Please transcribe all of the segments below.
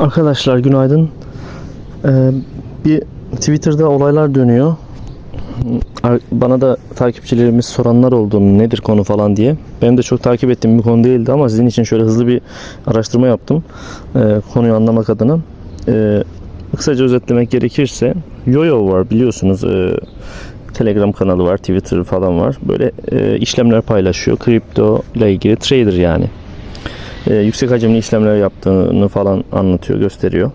Arkadaşlar günaydın. Ee, bir Twitter'da olaylar dönüyor. Bana da takipçilerimiz soranlar oldu nedir konu falan diye. Benim de çok takip ettiğim bir konu değildi ama sizin için şöyle hızlı bir araştırma yaptım. Ee, konuyu anlamak adına. Ee, kısaca özetlemek gerekirse Yoyo var biliyorsunuz. Ee, Telegram kanalı var, Twitter falan var. Böyle e, işlemler paylaşıyor. Kripto ile ilgili trader yani e, yüksek hacimli işlemler yaptığını falan anlatıyor, gösteriyor.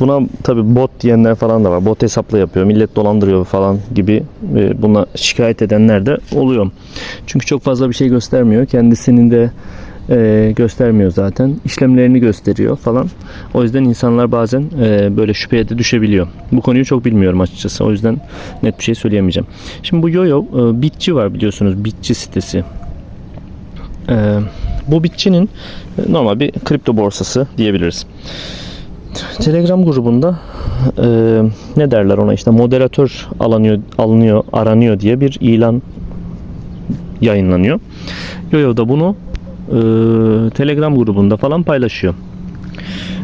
Buna tabi bot diyenler falan da var. Bot hesapla yapıyor, millet dolandırıyor falan gibi e, buna şikayet edenler de oluyor. Çünkü çok fazla bir şey göstermiyor. Kendisinin de e, göstermiyor zaten. İşlemlerini gösteriyor falan. O yüzden insanlar bazen e, böyle şüpheye de düşebiliyor. Bu konuyu çok bilmiyorum açıkçası. O yüzden net bir şey söyleyemeyeceğim. Şimdi bu Yoyo e, Bitçi var biliyorsunuz. Bitçi sitesi. E, bu bitçinin e, normal bir kripto borsası diyebiliriz. Telegram grubunda e, ne derler ona işte moderatör alınıyor, alınıyor, aranıyor diye bir ilan yayınlanıyor. Yoyo da bunu e, Telegram grubunda falan paylaşıyor.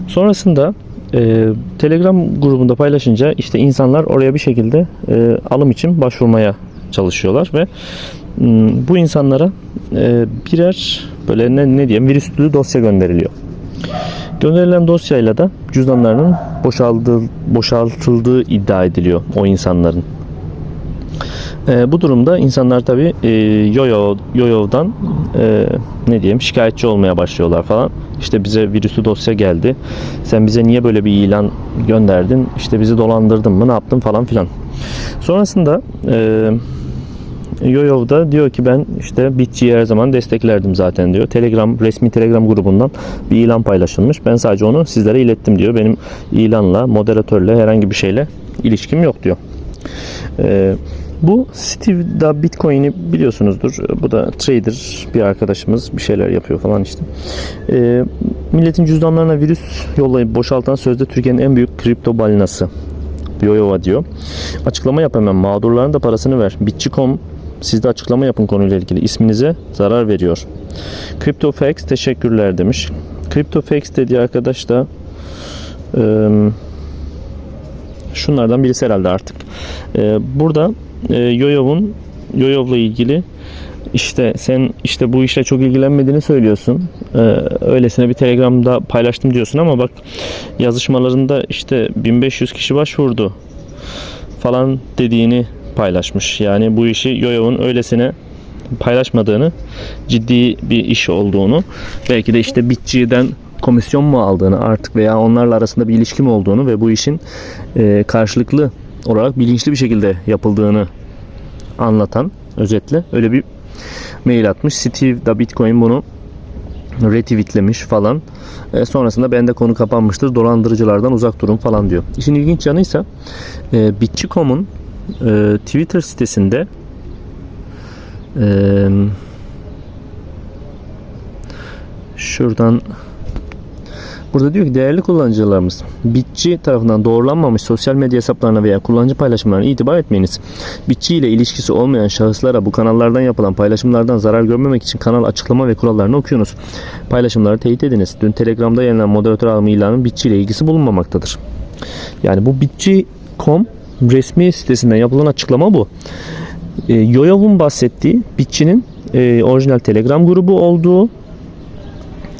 Sonrasında e, Telegram grubunda paylaşınca işte insanlar oraya bir şekilde e, alım için başvurmaya çalışıyorlar ve m, bu insanlara e, birer böyle ne, ne diyeyim virüslü dosya gönderiliyor. Gönderilen dosyayla da cüzdanlarının boşaldığı, boşaltıldığı iddia ediliyor o insanların. E, bu durumda insanlar tabi e, Yoyo Yoyo'dan e, ne diyeyim şikayetçi olmaya başlıyorlar falan. İşte bize virüslü dosya geldi. Sen bize niye böyle bir ilan gönderdin? İşte bizi dolandırdın mı? Ne yaptın falan filan. Sonrasında e, Yoyo da diyor ki ben işte Bitçi'yi her zaman desteklerdim zaten diyor. Telegram resmi Telegram grubundan bir ilan paylaşılmış. Ben sadece onu sizlere ilettim diyor. Benim ilanla, moderatörle herhangi bir şeyle ilişkim yok diyor. Ee, bu Steve'da Bitcoin'i biliyorsunuzdur. Bu da trader bir arkadaşımız bir şeyler yapıyor falan işte. Ee, milletin cüzdanlarına virüs yollayıp boşaltan sözde Türkiye'nin en büyük kripto balinası. Yoyova diyor. Açıklama yap hemen. Mağdurların da parasını ver. Bitçi.com siz de açıklama yapın konuyla ilgili. İsminize zarar veriyor. CryptoFax teşekkürler demiş. CryptoFax dediği arkadaş da e, şunlardan birisi herhalde artık. E, burada e, Yoyov'un Yoyov'la ilgili işte sen işte bu işle çok ilgilenmediğini söylüyorsun. Ee, öylesine bir telegramda paylaştım diyorsun ama bak yazışmalarında işte 1500 kişi başvurdu falan dediğini paylaşmış. Yani bu işi Yoyov'un öylesine paylaşmadığını, ciddi bir iş olduğunu, belki de işte bitçiden komisyon mu aldığını artık veya onlarla arasında bir ilişki mi olduğunu ve bu işin e, karşılıklı olarak bilinçli bir şekilde yapıldığını anlatan özetle öyle bir mail atmış. Steve da Bitcoin bunu retweetlemiş falan. E, sonrasında bende konu kapanmıştır. Dolandırıcılardan uzak durun falan diyor. İşin ilginç yanıysa e, Bitçi.com'un e, Twitter sitesinde e, şuradan Burada diyor ki değerli kullanıcılarımız Bitçi tarafından doğrulanmamış sosyal medya hesaplarına veya kullanıcı paylaşımlarına itibar etmeyiniz. Bitçi ile ilişkisi olmayan şahıslara bu kanallardan yapılan paylaşımlardan zarar görmemek için kanal açıklama ve kurallarını okuyunuz. Paylaşımları teyit ediniz. Dün Telegram'da yayınlanan moderatör alımı ilanının Bitçi ile ilgisi bulunmamaktadır. Yani bu Bitçi.com resmi sitesinden yapılan açıklama bu. E, Yoyov'un bahsettiği Bitçi'nin e, orijinal Telegram grubu olduğu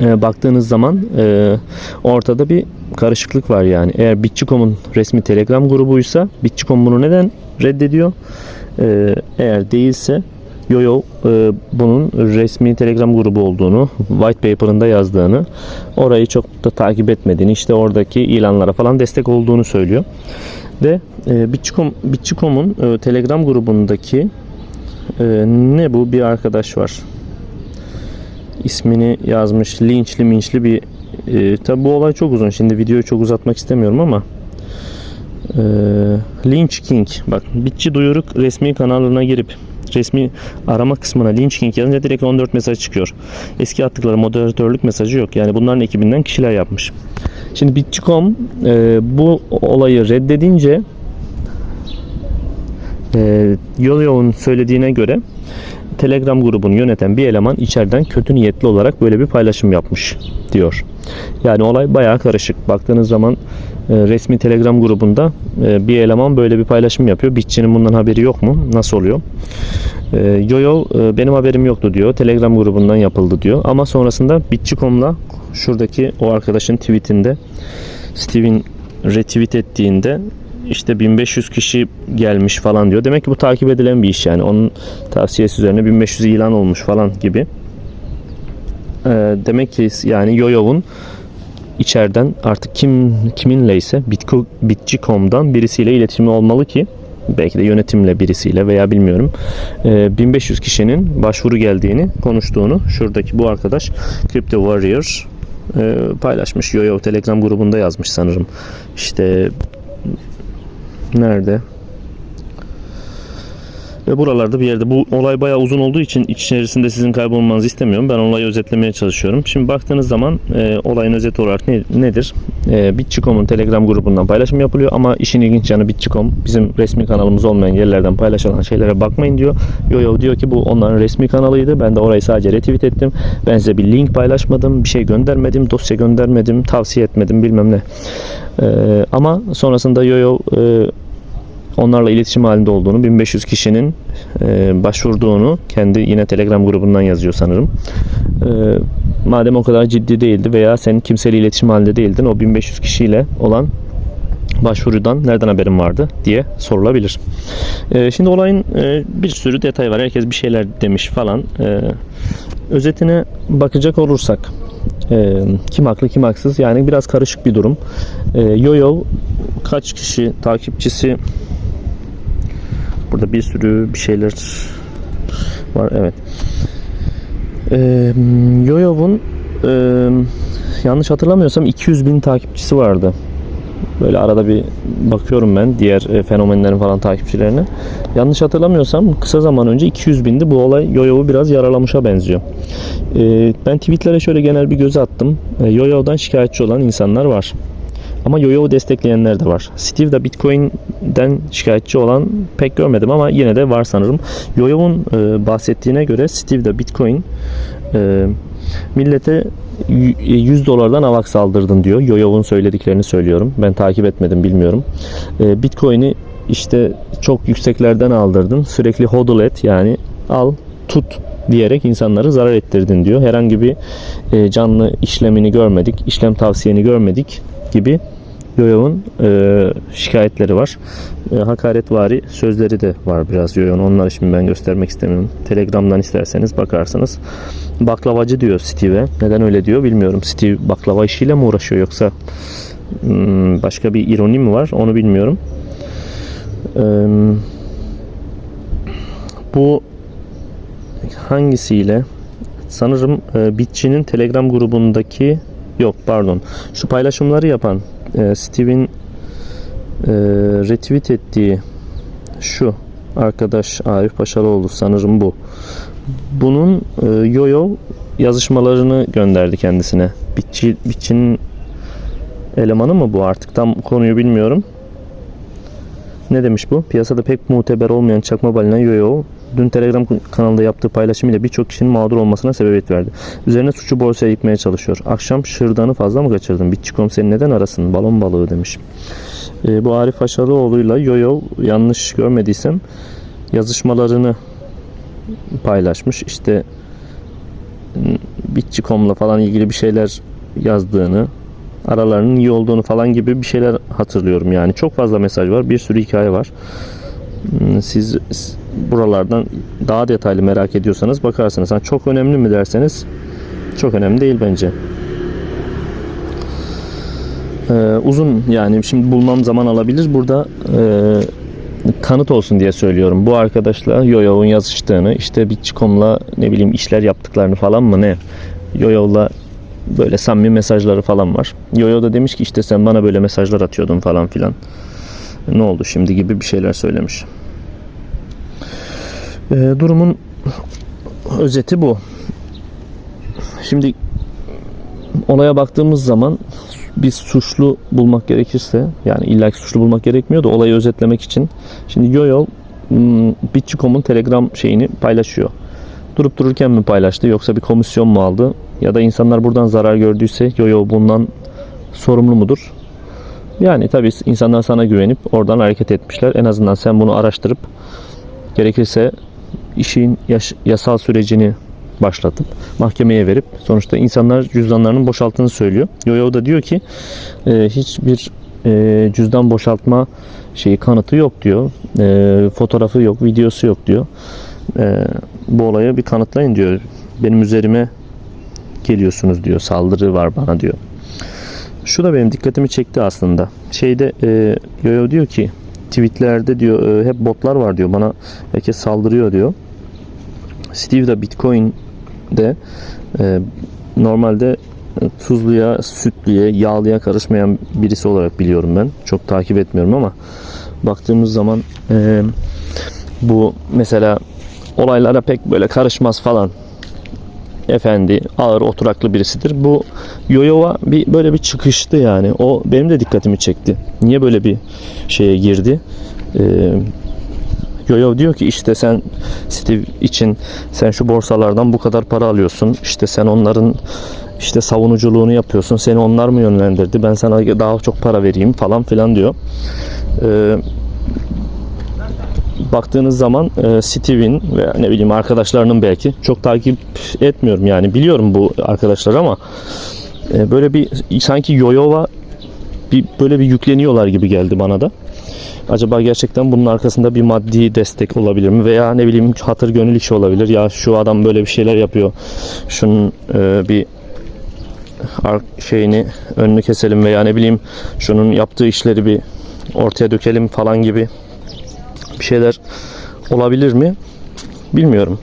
e, baktığınız zaman e, ortada bir karışıklık var yani. Eğer Bitçi.com'un resmi Telegram grubuysa Bitçi.com bunu neden reddediyor? E, eğer değilse Yoyo e, bunun resmi Telegram grubu olduğunu, white paper'ında yazdığını, orayı çok da takip etmediğini, işte oradaki ilanlara falan destek olduğunu söylüyor. Ve e, Bitçi.com, Bitçi.com'un e, Telegram grubundaki e, ne bu bir arkadaş var ismini yazmış linçli minçli bir e, tabi bu olay çok uzun şimdi videoyu çok uzatmak istemiyorum ama e, Lynch King bak Bitçi Duyuruk resmi kanalına girip resmi arama kısmına Lynch King yazınca direkt 14 mesaj çıkıyor. Eski attıkları moderatörlük mesajı yok. Yani bunların ekibinden kişiler yapmış. Şimdi Bitçi.com e, bu olayı reddedince e, Yoyo'nun söylediğine göre Telegram grubunu yöneten bir eleman içeriden kötü niyetli olarak böyle bir paylaşım yapmış diyor. Yani olay bayağı karışık. Baktığınız zaman e, resmi Telegram grubunda e, bir eleman böyle bir paylaşım yapıyor. Bitçinin bundan haberi yok mu? Nasıl oluyor? E, Yoyo e, benim haberim yoktu diyor. Telegram grubundan yapıldı diyor. Ama sonrasında Bitçi.com'la şuradaki o arkadaşın tweetinde Steve'in retweet ettiğinde işte 1500 kişi gelmiş falan diyor. Demek ki bu takip edilen bir iş yani. Onun tavsiyesi üzerine 1500 ilan olmuş falan gibi. Ee, demek ki yani Yoyov'un içeriden artık kim kiminleyse Bitco, Bitci.com'dan birisiyle iletişimi olmalı ki belki de yönetimle birisiyle veya bilmiyorum ee, 1500 kişinin başvuru geldiğini konuştuğunu şuradaki bu arkadaş Crypto Warrior e, paylaşmış. Yoyo Telegram grubunda yazmış sanırım. İşte nerede? Ve buralarda bir yerde. Bu olay bayağı uzun olduğu için içerisinde sizin kaybolmanızı istemiyorum. Ben olayı özetlemeye çalışıyorum. Şimdi baktığınız zaman e, olayın özeti olarak ne, nedir? E, Bitçi.com'un Telegram grubundan paylaşım yapılıyor ama işin ilginç yanı Bitçi.com bizim resmi kanalımız olmayan yerlerden paylaşılan şeylere bakmayın diyor. Yoyo diyor ki bu onların resmi kanalıydı. Ben de orayı sadece retweet ettim. Ben size bir link paylaşmadım, bir şey göndermedim, dosya göndermedim, tavsiye etmedim bilmem ne. E, ama sonrasında Yoyo e, onlarla iletişim halinde olduğunu, 1500 kişinin e, başvurduğunu kendi yine Telegram grubundan yazıyor sanırım. E, madem o kadar ciddi değildi veya sen kimseyle iletişim halinde değildin, o 1500 kişiyle olan başvurudan nereden haberin vardı diye sorulabilir. E, şimdi olayın bir sürü detay var. Herkes bir şeyler demiş falan. Özetine bakacak olursak kim haklı kim haksız yani biraz karışık bir durum. E, Yoyo kaç kişi takipçisi Burada bir sürü bir şeyler var. Evet. Ee, Yoyov'un e, yanlış hatırlamıyorsam 200 bin takipçisi vardı. Böyle arada bir bakıyorum ben diğer e, fenomenlerin falan takipçilerine. Yanlış hatırlamıyorsam kısa zaman önce 200 bindi. Bu olay Yoyov'u biraz yaralamışa benziyor. E, ben tweetlere şöyle genel bir göz attım. E, Yoyov'dan şikayetçi olan insanlar var. Ama Yoyo'yu destekleyenler de var. Steve de Bitcoin'den şikayetçi olan pek görmedim ama yine de var sanırım. Yoyo'nun e, bahsettiğine göre Steve de Bitcoin e, millete 100 dolardan avak saldırdın diyor. Yoyo'nun söylediklerini söylüyorum. Ben takip etmedim bilmiyorum. E, Bitcoin'i işte çok yükseklerden aldırdın. Sürekli hodl et yani al tut diyerek insanları zarar ettirdin diyor. Herhangi bir e, canlı işlemini görmedik, işlem tavsiyeni görmedik gibi Yoyov'un e, şikayetleri var. E, hakaretvari sözleri de var biraz Yoyov'un. Onları şimdi ben göstermek istemiyorum. Telegram'dan isterseniz bakarsınız. Baklavacı diyor Steve'e. Neden öyle diyor bilmiyorum. Steve baklava işiyle mi uğraşıyor yoksa hmm, başka bir ironi mi var onu bilmiyorum. E, bu hangisiyle? Sanırım e, Bitçi'nin Telegram grubundaki yok pardon. Şu paylaşımları yapan e, Steve'in e, retweet ettiği şu arkadaş Arif Paşalıoğlu sanırım bu. Bunun e, Yoyo yazışmalarını gönderdi kendisine. Bitçi, Bitçi'nin elemanı mı bu artık tam konuyu bilmiyorum. Ne demiş bu? Piyasada pek muteber olmayan çakma balina Yoyo dün Telegram kanalında yaptığı paylaşımıyla birçok kişinin mağdur olmasına sebebiyet verdi. Üzerine suçu borsaya yıkmaya çalışıyor. Akşam şırdanı fazla mı kaçırdın? Bitçi seni neden arasın? Balon balığı demiş. E, bu Arif Haşalıoğlu'yla Yoyo yanlış görmediysem yazışmalarını paylaşmış. İşte Bitçi.com'la falan ilgili bir şeyler yazdığını, aralarının iyi olduğunu falan gibi bir şeyler hatırlıyorum yani. Çok fazla mesaj var, bir sürü hikaye var. Siz buralardan daha detaylı merak ediyorsanız bakarsınız. Ha, çok önemli mi derseniz çok önemli değil bence. Ee, uzun yani şimdi bulmam zaman alabilir. Burada e, kanıt olsun diye söylüyorum. Bu arkadaşla Yoyo'nun yazıştığını, işte Bitch.com'la ne bileyim işler yaptıklarını falan mı ne? Yoyo'la böyle samimi mesajları falan var. Yoyo da demiş ki işte sen bana böyle mesajlar atıyordun falan filan. Ne oldu şimdi gibi bir şeyler söylemiş. Ee, durumun özeti bu. Şimdi olaya baktığımız zaman biz suçlu bulmak gerekirse yani illaki suçlu bulmak gerekmiyor da olayı özetlemek için şimdi Yoyo hmm, Bitchi.com'un Telegram şeyini paylaşıyor. Durup dururken mi paylaştı yoksa bir komisyon mu aldı ya da insanlar buradan zarar gördüyse Yoyo bundan sorumlu mudur? Yani tabii insanlar sana güvenip oradan hareket etmişler. En azından sen bunu araştırıp gerekirse işin yasal sürecini başlatıp mahkemeye verip sonuçta insanlar cüzdanlarının boşalttığını söylüyor. Yoyo da diyor ki e, hiçbir e, cüzdan boşaltma şeyi kanıtı yok diyor. E, fotoğrafı yok, videosu yok diyor. E, bu olayı bir kanıtlayın diyor. Benim üzerime geliyorsunuz diyor. Saldırı var bana diyor. Şu da benim dikkatimi çekti aslında. Şeyde e, Yoyo diyor ki tweetlerde diyor e, hep botlar var diyor. Bana herkes saldırıyor diyor. Steve de Bitcoin'de e, normalde tuzluya, sütlüye, yağlıya karışmayan birisi olarak biliyorum ben. Çok takip etmiyorum ama baktığımız zaman e, bu mesela olaylara pek böyle karışmaz falan efendi ağır oturaklı birisidir. Bu Yoyova bir böyle bir çıkıştı yani. O benim de dikkatimi çekti. Niye böyle bir şeye girdi? Ee, Yoyo diyor ki işte sen Steve için sen şu borsalardan bu kadar para alıyorsun. İşte sen onların işte savunuculuğunu yapıyorsun. Seni onlar mı yönlendirdi? Ben sana daha çok para vereyim falan filan diyor. Ee, baktığınız zaman e, Steve'in ve ne bileyim arkadaşlarının belki çok takip etmiyorum yani biliyorum bu arkadaşlar ama e, böyle bir sanki Yoyova bir böyle bir yükleniyorlar gibi geldi bana da. Acaba gerçekten bunun arkasında bir maddi destek olabilir mi? Veya ne bileyim hatır gönül işi olabilir. Ya şu adam böyle bir şeyler yapıyor. Şunun e, bir şeyini önünü keselim veya ne bileyim şunun yaptığı işleri bir ortaya dökelim falan gibi bir şeyler olabilir mi? Bilmiyorum.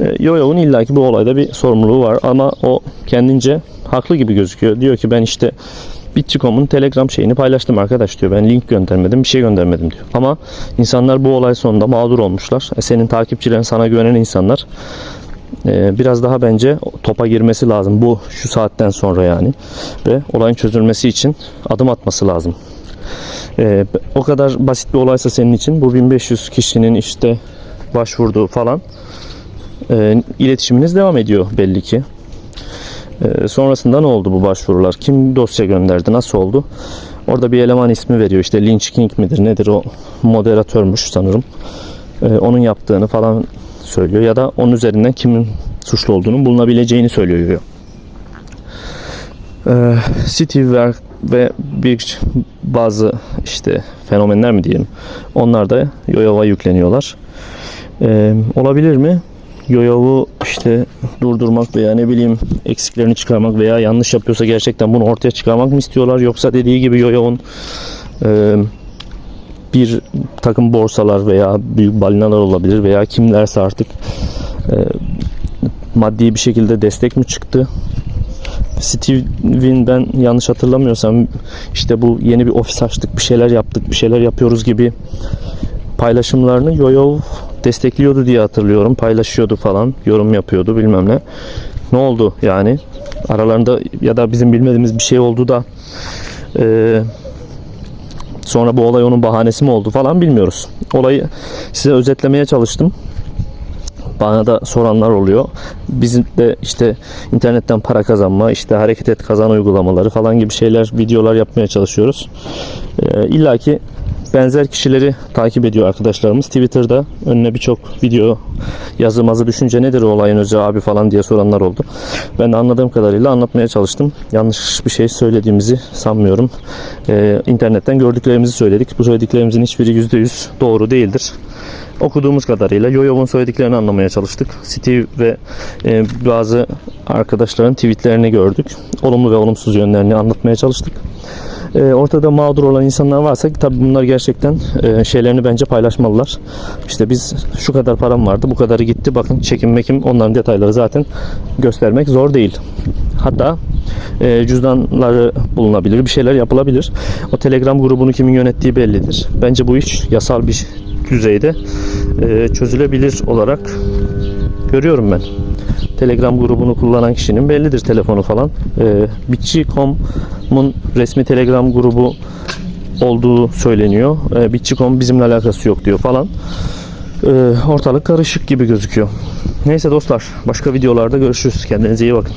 E, Yoyo'nun illaki bu olayda bir sorumluluğu var ama o kendince haklı gibi gözüküyor. Diyor ki ben işte Bitçi.com'un Telegram şeyini paylaştım arkadaş diyor. Ben link göndermedim, bir şey göndermedim diyor. Ama insanlar bu olay sonunda mağdur olmuşlar. E, senin takipçilerin sana güvenen insanlar e, biraz daha bence topa girmesi lazım. Bu şu saatten sonra yani. Ve olayın çözülmesi için adım atması lazım. E, o kadar basit bir olaysa senin için bu 1500 kişinin işte başvurduğu falan e, iletişiminiz devam ediyor belli ki. E, sonrasında ne oldu bu başvurular? Kim dosya gönderdi? Nasıl oldu? Orada bir eleman ismi veriyor. İşte Lynch King midir nedir o moderatörmüş sanırım. E, onun yaptığını falan söylüyor ya da onun üzerinden kimin suçlu olduğunu bulunabileceğini söylüyor. E, Steve ve, ve bir bazı işte fenomenler mi diyelim. Onlar da Yoyov'a yükleniyorlar. E, olabilir mi? Yoyov'u işte durdurmak veya ne bileyim eksiklerini çıkarmak veya yanlış yapıyorsa gerçekten bunu ortaya çıkarmak mı istiyorlar yoksa dediği gibi Yoyov'un e, bir takım borsalar veya büyük balinalar olabilir veya kimlerse artık e, maddi bir şekilde destek mi çıktı? Steve'in ben yanlış hatırlamıyorsam işte bu yeni bir ofis açtık bir şeyler yaptık bir şeyler yapıyoruz gibi paylaşımlarını Yoyo destekliyordu diye hatırlıyorum. Paylaşıyordu falan. Yorum yapıyordu bilmem ne. Ne oldu yani? Aralarında ya da bizim bilmediğimiz bir şey oldu da e, sonra bu olay onun bahanesi mi oldu falan bilmiyoruz. Olayı size özetlemeye çalıştım. Bana da soranlar oluyor. Bizim de işte internetten para kazanma, işte hareket et kazan uygulamaları falan gibi şeyler, videolar yapmaya çalışıyoruz. Ee, İlla ki benzer kişileri takip ediyor arkadaşlarımız. Twitter'da önüne birçok video yazı mazı düşünce nedir o olayın özü abi falan diye soranlar oldu. Ben de anladığım kadarıyla anlatmaya çalıştım. Yanlış bir şey söylediğimizi sanmıyorum. Ee, internetten gördüklerimizi söyledik. Bu söylediklerimizin hiçbiri %100 doğru değildir. Okuduğumuz kadarıyla Yoyov'un söylediklerini anlamaya çalıştık. Steve ve e, bazı arkadaşların tweetlerini gördük. Olumlu ve olumsuz yönlerini anlatmaya çalıştık e, ortada mağdur olan insanlar varsa tabii bunlar gerçekten e, şeylerini bence paylaşmalılar. İşte biz şu kadar param vardı bu kadarı gitti bakın çekim mekim onların detayları zaten göstermek zor değil. Hatta e, cüzdanları bulunabilir bir şeyler yapılabilir. O telegram grubunu kimin yönettiği bellidir. Bence bu iş yasal bir düzeyde e, çözülebilir olarak görüyorum ben. Telegram grubunu kullanan kişinin bellidir telefonu falan. E, Bitchi.com'un resmi Telegram grubu olduğu söyleniyor. E, Bitchi.com bizimle alakası yok diyor falan. Ee, ortalık karışık gibi gözüküyor. Neyse dostlar başka videolarda görüşürüz. Kendinize iyi bakın.